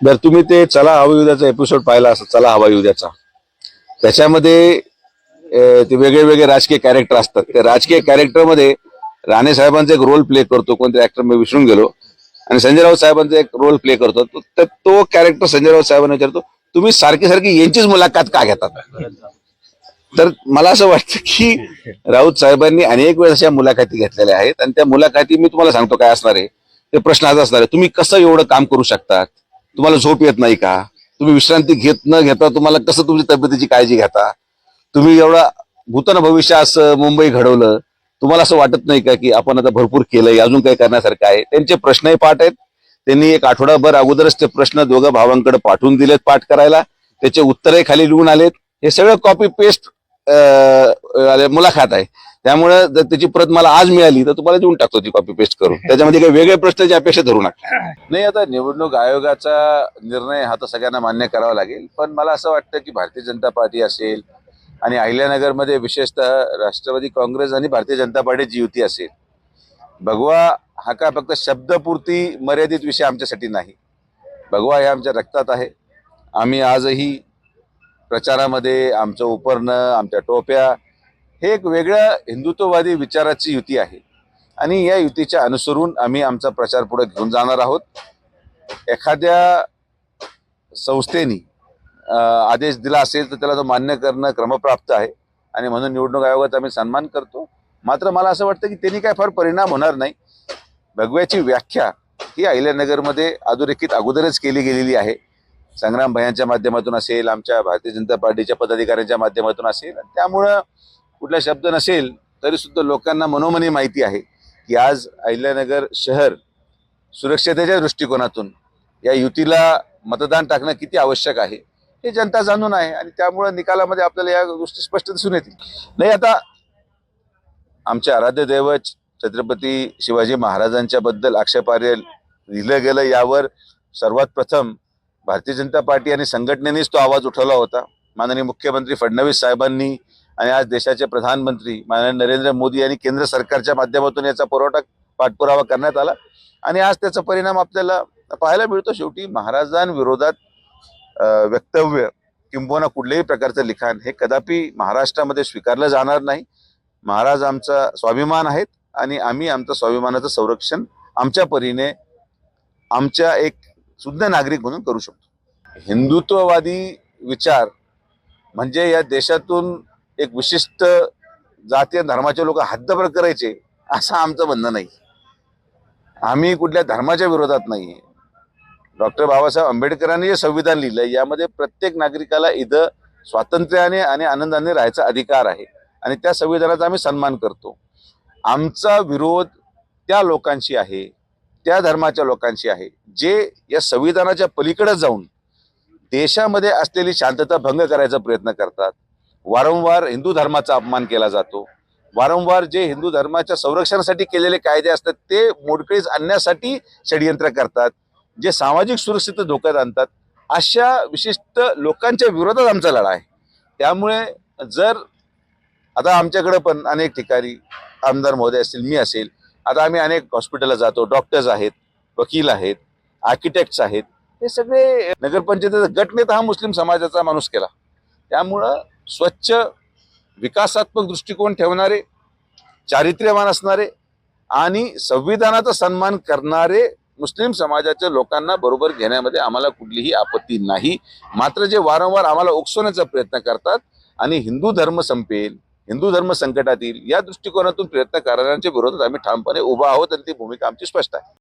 जर तुम्ही ते चला हवा युद्धाचा एपिसोड पाहिला असं चला हवा युद्धाचा. त्याच्यामध्ये ते वेगळे वेगळे राजकीय कॅरेक्टर असतात. त्या राजकीय कॅरेक्टरमध्ये राणे साहेबांचा एक रोल प्ले करतो कोणत्या ऍक्टर मी विसरून गेलो. आणि संजय राऊत साहेबांचा एक रोल प्ले करतो. तर तो कॅरेक्टर संजय राऊत साहेबांना विचारतो तुम्ही सारखी सारखी यांचीच मुलाखत का घेतात? तर मला असं वाटतं की राऊत साहेबांनी अनेक वेळेस अशा मुलाखती घेतलेल्या आहेत. आणि त्या मुलाखती मी तुम्हाला सांगतो काय असणार आहे. ते प्रश्न आज असणार आहे. तुम्ही कसं एवढं काम करू शकतात? तुम्हाला झोप येत नाही का? तुम्ही विश्रांती घेत न घेता तुम्हाला कसं तुमची तब्येतीची काळजी घेता? तुम्ही एवढा भूतन भविष्य असं मुंबई घडवलं तुम्हाला असं वाटत नाही का की आपण आता भरपूर केलंय अजून काही करण्यासारखं आहे? त्यांचे प्रश्नही पाठ आहेत. त्यांनी एक आठवडाभर अगोदरच ते प्रश्न दोघं भावांकडे पाठवून दिलेत पाठ करायला. त्याचे उत्तरही खाली लिहून आलेत. हे सगळं कॉपी पेस्ट मुलाखत आहे. त्यामुळे जर त्याची प्रत मला आज मिळाली तर तुम्हाला देऊन टाकतो ती कॉपी पेस्ट करून. त्याच्यामध्ये काही वेगळे प्रश्नाची अपेक्षा धरू नका. नाही आता निवडणूक आयोगाचा निर्णय हा तर सगळ्यांना मान्य करावा लागेल पण मला असं वाटतं की भारतीय जनता पार्टी असेल आणि अहिल्यानगरमध्ये विशेषतः राष्ट्रवादी काँग्रेस आणि भारतीय जनता पार्टीची युती असेल भगवा हा का फक्त शब्दपूर्ती मर्यादित विषय आमच्यासाठी नाही. भगवा हे आमच्या रक्तात आहे. आम्ही आजही प्रचारामध्ये आमचं उपरणं आमच्या टोप्या हे एक वेगळ्या हिंदुत्ववादी विचाराची युती आहे. आणि या युतीच्या अनुसरून आम्ही आमचा प्रचार पुढे घेऊन जाणार आहोत. एखाद्या संस्थेनी आदेश दिला असेल तर त्याला तो मान्य करणं क्रमप्राप्त आहे. आणि म्हणून निवडणूक आयोगाचा आम्ही सन्मान करतो. मात्र मला असं वाटतं की त्यांनी काय फार परिणाम होणार नाही. भगव्याची व्याख्या ही अहिल्यानगरमध्ये अधोरेखित अगोदरच केली गेलेली आहे. संग्राम भयांच्या माध्यमातून असेल आमच्या भारतीय जनता पार्टीच्या पदाधिकाऱ्यांच्या माध्यमातून असेल त्यामुळं कुठला शब्द नसेल तरी सुद्धा लोकांना मनोमनी माहिती आहे की आज अहिल्यानगर शहर सुरक्षतेच्या दृष्टिकोनातून या युतीला मतदान टाकणं किती आवश्यक आहे हे जनता जाणून आहे आणि त्यामुळं निकालामध्ये आपल्याला या गोष्टी स्पष्ट दिसून येतील. नाही आता आमच्या आराध्य दैवत छत्रपती शिवाजी महाराजांच्या बद्दल आक्षेपार्ह लिहिलं गेलं यावर सर्वात प्रथम भारतीय जनता पार्टी आणि संघटनेनेच तो आवाज उठवला होता. माननीय मुख्यमंत्री फडणवीस साहेबांनी आणि आज देशाचे प्रधानमंत्री माननीय नरेंद्र मोदी यांनी केंद्र सरकारच्या माध्यमातून याचा पुरवठा पाठपुरावा करण्यात आला. आणि आज त्याचा परिणाम आपल्याला पाहायला मिळतो. शेवटी महाराजांविरोधात वक्तव्य किंबहुना कुठल्याही प्रकारचं लिखाण हे कदापि महाराष्ट्रामध्ये स्वीकारलं जाणार नाही. महाराज आमचा स्वाभिमान आहेत आणि आम्ही आमचं स्वाभिमानाचं संरक्षण आमच्या परीने आमच्या एक सुद्धा नागरिक म्हणून करू शकतो. हिंदुत्ववादी विचार म्हणजे या देशातून एक विशिष्ट जाती धर्माचे लोक हद्दपर करायचे असं आमचं म्हणणं नाही. आम्ही कुठल्या धर्माच्या विरोधात नाही आहे डॉक्टर बाबासाहेब आंबेडकरांनी जे संविधान लिहिलं यामध्ये प्रत्येक नागरिकाला इथं स्वातंत्र्याने आणि आनंदाने राहायचा अधिकार आहे. आणि त्या संविधानाचा आम्ही सन्मान करतो. आमचा विरोध त्या लोकांशी आहे. त्या धर्माच्या लोकांशी आहे. जे या संविधानाच्या पलीकडे जाऊन देशामध्ये असलेली शांतता भंग करायचा प्रयत्न करतात. वारंवार हिंदू धर्माचा अपमान केला जातो. वारंवार जे हिंदू धर्माच्या संरक्षणासाठी केलेले कायदे असतात ते मोडकळीस आणण्यासाठी षडयंत्र करतात. जे सामाजिक सुरक्षित धोक्यात आणतात. अशा विशिष्ट लोकांच्या विरोधात आमचा लढा आहे. त्यामुळे जर आता आमच्याकडे पण अनेक ठिकाणी आमदार महोदय असतील मी असेल आता आम्ही अनेक हॉस्पिटलला जातो. डॉक्टर्स आहेत वकील आहेत आर्किटेक्ट्स आहेत. हे सगळे नगरपंचायतीचा गटनेता हा मुस्लिम समाजाचा माणूस केला. त्यामुळं स्वच्छ विकासात्मक दृष्टिकोन ठेवणारे चारित्र्यवान असणारे आणि संविधानाचा सन्मान करणारे मुस्लिम समाजाच्या लोकांना बरोबर घेण्यामध्ये आम्हाला कुठलीही आपत्ती नाही. मात्र जे वारंवार आम्हाला उकसवण्याचा प्रयत्न करतात आणि हिंदू धर्म संपेल हिंदू धर्म संकटात येईल या दृष्टिकोनातून प्रयत्न करणाऱ्यांच्या विरोधात आम्ही ठामपणे उभा आहोत आणि ती भूमिका आमची स्पष्ट आहे.